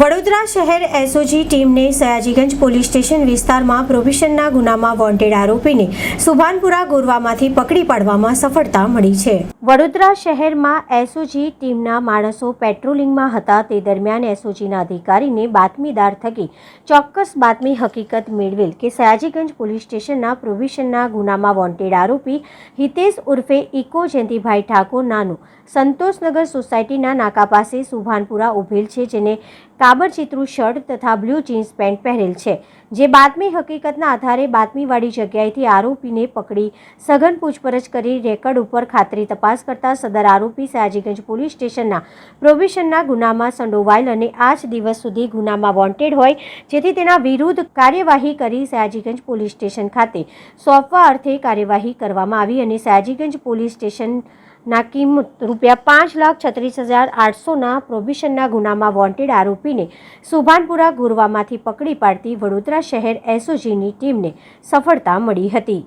વડોદરા શહેર એસઓજી ટીમને Sayajiganj police station વિસ્તારમાં પ્રોવિશનના ગુનામાં વોન્ટેડ આરોપીને સુભાનપુરા ગોરવામાંથી પકડી પાડવામાં સફળતા મળી છે. વડોદરા શહેરમાં એસઓજી ટીમના માણસો પેટ્રોલિંગમાં હતા. તે દરમિયાન એસઓજીના અધિકારીને બાતમીદાર થકી ચોક્કસ બાતમી હકીકત મેળવેલ કે સયાજીગંજ પોલીસ સ્ટેશનના પ્રોવિશનના ગુનામાં વોન્ટેડ આરોપી હિતેશ ઉર્ફે ઇકો જયંતિભાઈ ઠાકોર નાનું સંતોષનગર સોસાયટીના નાકા પાસે સુભાનપુરા ઉભેલ છે, જેને કાબરચિત્રું શર્ટ તથા બ્લુ જીન્સ પેન્ટ પહેરેલ છે, જે બાતમી હકીકતના આધારે બાતમીવાળી જગ્યાએથી આરોપીને પકડી સઘન પૂછપરછ કરી રેકર્ડ ઉપર ખાતરી તપાસ કરતા સદર આરોપી સયાજીગંજ પોલીસ સ્ટેશનના પ્રોહિબિશનના ગુનામાં સંડોવાયેલ અને આજ દિવસ સુધી ગુનામાં વોન્ટેડ હોય, જેથી તેના વિરુદ્ધ કાર્યવાહી કરી સયાજીગંજ પોલીસ સ્ટેશન ખાતે સોંપવા અર્થે કાર્યવાહી કરવામાં આવી અને સયાજીગંજ પોલીસ સ્ટેશન ના કિંમત રૂપિયા પાંચ લાખ છત્રીસ હજાર આઠસોના પ્રોબિશનના ગુનામાં વોન્ટેડ આરોપીને સુભાનપુરા ગુરવામાંથી પકડી પાડતી વડોદરા શહેર એસઓજીની ટીમને સફળતા મળી હતી.